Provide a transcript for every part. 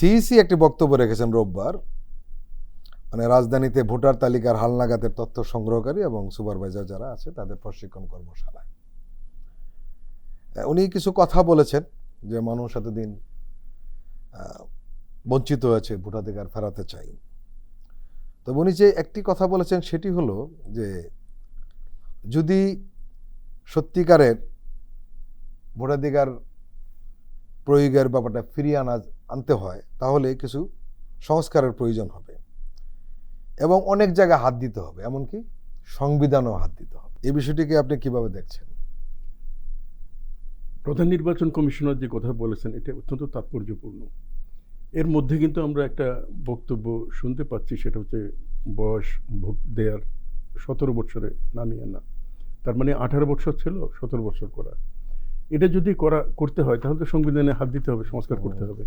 CEC একটি বক্তব্য রেখেছেন রোববার। মানে রাজধানীতে ভোটার তালিকার হালনাগাদের তথ্য সংগ্রহকারী এবং সুপারভাইজার যারা আছে, তাদের প্রশিক্ষণ কর্মশালায়। উনি কিছু কথা বলেছেন যে মানুষ এতদিন বঞ্চিত হয়েছে, ভোটাধিকার ফেরাতে চাই। তবে উনি যে একটি কথা বলেছেন সেটি হলো যে, যদি সত্যিকারের ভোটাধিকার প্রয়োগের ব্যাপারটা ফিরিয়ে আনা আনতে হয় তাহলে কিছু সংস্কারের প্রয়োজন হবে। এবং অনেক জায়গায় হাত দিতে হবে এমনকি সংবিধানও হাত দিতে হবে। এই বিষয়টিকে আপনি কীভাবে দেখছেন? প্রধান নির্বাচন কমিশনার যে কথা বলেছেন এটা অত্যন্ত তাৎপর্যপূর্ণ। এর মধ্যে কিন্তু আমরা একটা বক্তব্য শুনতে পাচ্ছি সেটা হচ্ছে বয়স ভোট দেওয়ার সতেরো বছরে নামিয়ে না তার মানে আঠারো বছর ছিল সতেরো বছর করা। এটা যদি করা করতে হয় তাহলে তো সংবিধানে হাত দিতে হবে সংস্কার করতে হবে।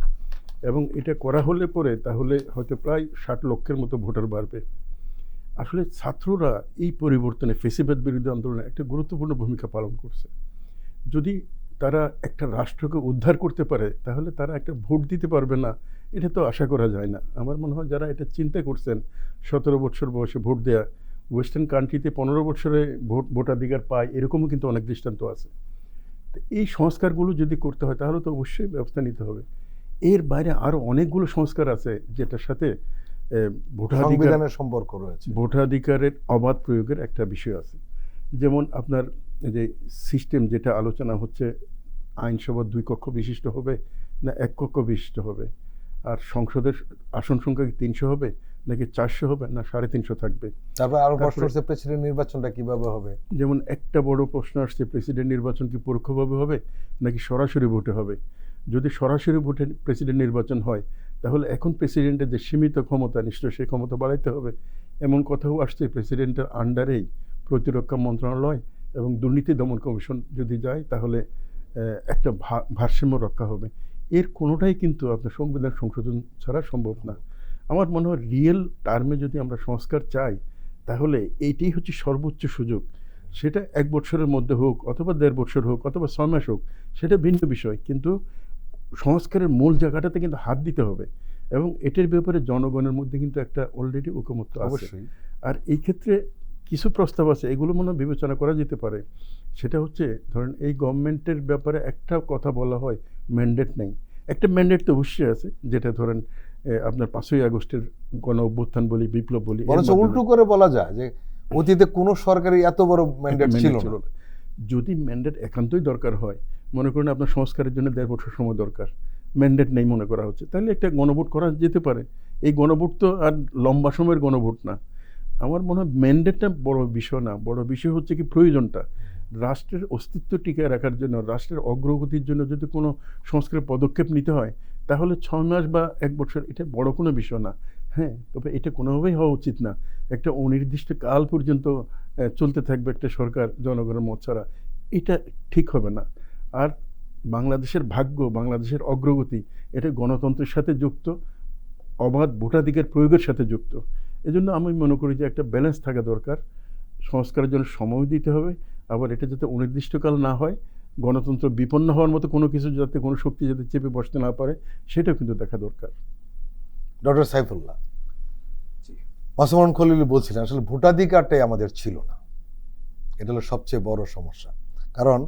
এবং এটা করা হলে পরে তাহলে হয়তো প্রায় ষাট লক্ষের মতো ভোটার বাড়বে। আসলে ছাত্ররা এই পরিবর্তনে ফেসিবাদ বিরোধী আন্দোলনে একটা গুরুত্বপূর্ণ ভূমিকা পালন করছে। যদি তারা একটা রাষ্ট্রকে উদ্ধার করতে পারে, তাহলে তারা একটা ভোট দিতে পারবে না। এটা তো আশা করা যায় না। আমার মনে হয় যারা এটা চিন্তা করছেন, সতেরো বছর বয়সে ভোট দেয়া, ওয়েস্টার্ন কান্ট্রিতে পনেরো বছরে ভোট, ভোটাধিকার পায়, এরকমও কিন্তু অনেক দৃষ্টান্ত আছে। এই সংস্কারগুলো যদি করতে হয়, তাহলে তো অবশ্যই ব্যবস্থা নিতে হবে। এর বাইরে আরও অনেকগুলো সংস্কার আছে যেটার সাথে আহ, ভোটাধিকার সংবিধানের সম্পর্ক রয়েছে। ভোটাধিকারের অবাধ প্রয়োগের একটা বিষয় আছে। যেমন আপনার যে সিস্টেম যেটা আলোচনা হচ্ছে আইনসভা দুই কক্ষ বিশিষ্ট হবে না এক কক্ষ বিশিষ্ট হবে? আর সংসদের আসন সংখ্যা কি তিনশো হবে নাকি চারশো হবে না সাড়ে তিনশো থাকবে? তারপর আরও প্রশ্ন হচ্ছে প্রেসিডেন্ট নির্বাচনটা কীভাবে হবে? যেমন একটা বড় প্রশ্ন আসছে প্রেসিডেন্ট নির্বাচন কি পরোক্ষভাবে হবে নাকি সরাসরি ভোটে হবে? যদি সরাসরি ভোটে প্রেসিডেন্ট নির্বাচন হয়, তাহলে এখন প্রেসিডেন্টের যে সীমিত ক্ষমতা নিশ্চয় সেই ক্ষমতা বাড়াইতে হবে। এমন কথাও আসছে প্রেসিডেন্টের আন্ডারেই প্রতিরক্ষা মন্ত্রণালয় এবং দুর্নীতি দমন কমিশন যদি যায়, তাহলে একটা ভারসাম্য রক্ষা হবে। এর কোনোটাই কিন্তু আপনার সংবিধান সংশোধন ছাড়া সম্ভব না। আমার মনে হয় রিয়েল টার্মে যদি আমরা সংস্কার চাই, তাহলে এইটাই হচ্ছে সর্বোচ্চ সুযোগ। সেটা এক বছরের মধ্যে হোক, অথবা দেড় বছর হোক, অথবা ছয় মাস হোক, সেটা ভিন্ন বিষয়। কিন্তু সংস্কারের মূল জায়গাটাতে কিন্তু হাত দিতে হবে এবং এটার ব্যাপারে জনগণের মধ্যে কিন্তু একটা অলরেডি ঐকমত্য আছে। অবশ্যই। আর এই ক্ষেত্রে কিছু প্রস্তাব আছে এগুলো মনে বিবেচনা করা যেতে পারে। সেটা হচ্ছে ধরেন এই গভর্নমেন্টের ব্যাপারে একটা কথা বলা হয় ম্যান্ডেট নেই। একটা ম্যান্ডেট তো অবশ্যই আছে যেটা ধরেন আপনার পাঁচই আগস্টের গণ অভ্যুত্থান বলি বিপ্লব বলি বরঞ্চ উল্টো করে বলা যায় যে অতীতে কোনো সরকারি এত বড় ম্যান্ডেট ছিল না। যদি ম্যান্ডেট একান্তই দরকার হয় মনে করেন আপনার সংস্কারের জন্য দেড় বছর সময় দরকার। ম্যান্ডেট নেই মনে করা হচ্ছে। তাহলে একটা গণভোট করা যেতে পারে। এই গণভোট তো আর লম্বা সময়ের গণভোট না। আমার মনে হয় ম্যান্ডেটটা বড় বিষয় না। বড় বিষয় হচ্ছে কি প্রয়োজনটা। রাষ্ট্রের অস্তিত্ব টিকিয়ে রাখার জন্য, রাষ্ট্রের অগ্রগতির জন্য যদি কোনো সংস্কারের পদক্ষেপ নিতে হয়, তাহলে ছয় মাস বা এক বছর এটা বড় কোনো বিষয় না। হ্যাঁ তবে এটা কোনোভাবেই হওয়া উচিত না। একটা অনির্দিষ্ট কাল পর্যন্ত চলতে থাকবে একটা সরকার, জনগণের মত ছাড়া। এটা ঠিক হবে না। আর বাংলাদেশের ভাগ্য, বাংলাদেশের অগ্রগতি, এটা গণতন্ত্রের সাথে যুক্ত, অবাধ ভোটাধিকার প্রয়োগের সাথে যুক্ত। এজন্য আমি মনে করি যে একটা ব্যালেন্স থাকা দরকার। সংস্কারের জন্য সময় দিতে হবে। আবার এটা যাতে অনির্দিষ্টকাল না হয়, গণতন্ত্র বিপন্ন হওয়ার মতো কোনো কিছু যাতে কোনো শক্তি যাতে চেপে বসতে না পারে, সেটাও কিন্তু দেখা দরকার। ডক্টর সাইফুল্লাহ মাসুমান খলিল বলছিলেন, আসলে ভোটাধিকারটাই আমাদের ছিল না। এটা হলো সবচেয়ে বড় সমস্যা। কারণ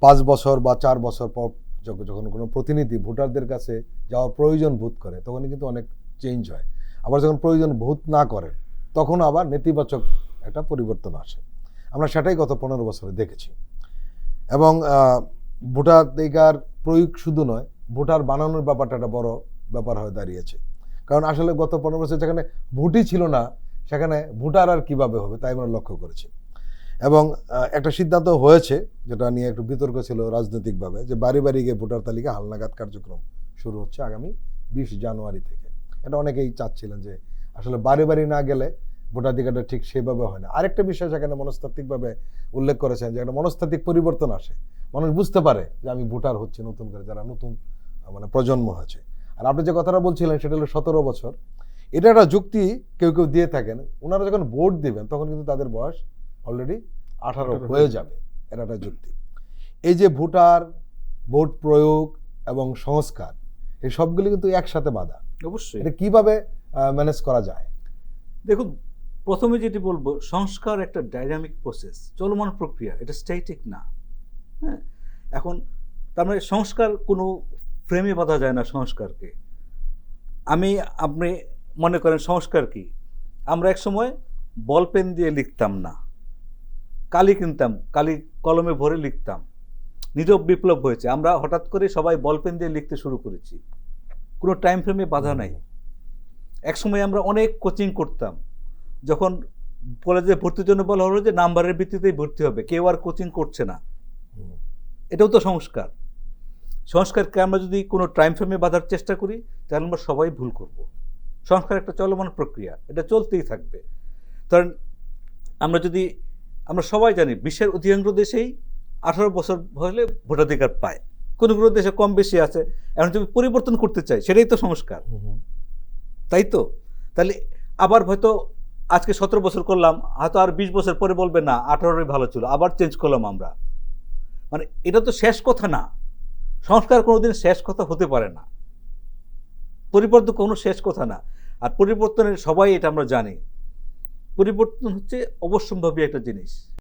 পাঁচ বছর বা চার বছর পর যখন কোনো প্রতিনিধি ভোটারদের কাছে যাওয়ার প্রয়োজন বোধ করে, তখনই কিন্তু অনেক চেঞ্জ হয়। আবার যখন প্রয়োজন বোধ না করে, তখন আবার নেতিবাচক একটা পরিবর্তন আসে। আমরা সেটাই গত পনেরো বছরে দেখেছি। এবং ভোটাধিকার প্রয়োগ শুধু নয়, ভোটার বানানোর ব্যাপারটা একটা বড় ব্যাপার হয়ে দাঁড়িয়েছে। কারণ আসলে গত পনেরো বছর যেখানে ভোটই ছিল না, সেখানে ভোটার আর কীভাবে হবে তাই আমরা লক্ষ্য করেছি। এবং একটা সিদ্ধান্ত হয়েছে যেটা নিয়ে একটু বিতর্ক ছিল রাজনৈতিকভাবে যে বাড়ি বাড়ি গিয়ে ভোটার তালিকা হালনাগাদ কার্যক্রম শুরু হচ্ছে আগামী বিশ জানুয়ারি থেকে। এটা অনেকেই চাচ্ছিলেন যে আসলে বাড়ি বাড়ি না গেলে ভোটাধিকারটা ঠিক সেভাবে হয় না। আরেকটা বিষয় সেখানে মনস্তাত্ত্বিকভাবে উল্লেখ করেছেন যে একটা মনস্তাত্ত্বিক পরিবর্তন আসে। মানুষ বুঝতে পারে যে আমি ভোটার হচ্ছে নতুন করে, যারা নতুন মানে প্রজন্ম হয়েছে। আর আপনি যে কথাটা বলছিলেন সেটা হলো সতেরো বছর। এটা একটা যুক্তি কেউ কেউ দিয়ে থাকেন। ওনারা যখন ভোট দেবেন তখন কিন্তু তাদের বয়স অলরেডি আঠারো হয়ে যাবে এটা একটা যুক্তি। এই যে ভোটার ভোট প্রয়োগ এবং সংস্কার এই সবগুলি কিন্তু একসাথে বাধা। অবশ্যই। এটা কীভাবে ম্যানেজ করা যায়? দেখুন প্রথমে যেটি বলব সংস্কার একটা ডাইনামিক প্রসেস চলমান প্রক্রিয়া এটা স্ট্যাটিক না। হ্যাঁ? এখন তার মানে সংস্কার কোনো ফ্রেমে বাঁধা যায় না সংস্কারকে। আমি আপনি মনে করেন সংস্কার কি? আমরা এক সময় বল পেন দিয়ে লিখতাম না। কালি কিনতাম, কালি কলমে ভরে লিখতাম। নীরব বিপ্লব হয়েছে। আমরা হঠাৎ করে সবাই বল পেন দিয়ে লিখতে শুরু করেছি। কোনো টাইম ফ্রেমে বাধা নাই। এক সময় আমরা অনেক কোচিং করতাম। যখন কলেজে ভর্তির জন্য বলা হলো যে নাম্বারের ভিত্তিতেই ভর্তি হবে, কেউ আর কোচিং করছে না। এটাও তো সংস্কার। সংস্কারকে আমরা যদি কোনো টাইম ফ্রেমে বাঁধার চেষ্টা করি, তাহলে আমরা সবাই ভুল করব। সংস্কার একটা চলমান প্রক্রিয়া। এটা চলতেই থাকবে। কারণ আমরা যদি আমরা সবাই জানি বিশ্বের অধিকাংশ দেশেই আঠারো বছর হলে ভোটাধিকার পায়। কোনো কোনো দেশে কম বেশি আছে? এখন যদি পরিবর্তন করতে চাই সেটাই তো সংস্কার। তাই তো? তাহলে আবার হয়তো আজকে সতেরো বছর করলাম হয়তো আর বিশ বছর পরে বলবে না আঠারোই ভালো ছিল। আবার চেঞ্জ করলাম আমরা। মানে এটা তো শেষ কথা না। সংস্কার কোনোদিন শেষ কথা হতে পারে না। পরিবর্তন কোনো শেষ কথা না। আর পরিবর্তনের সবাই এটা আমরা জানি। পরিবর্তন হচ্ছে অবশ্যম্ভাবী একটা জিনিস।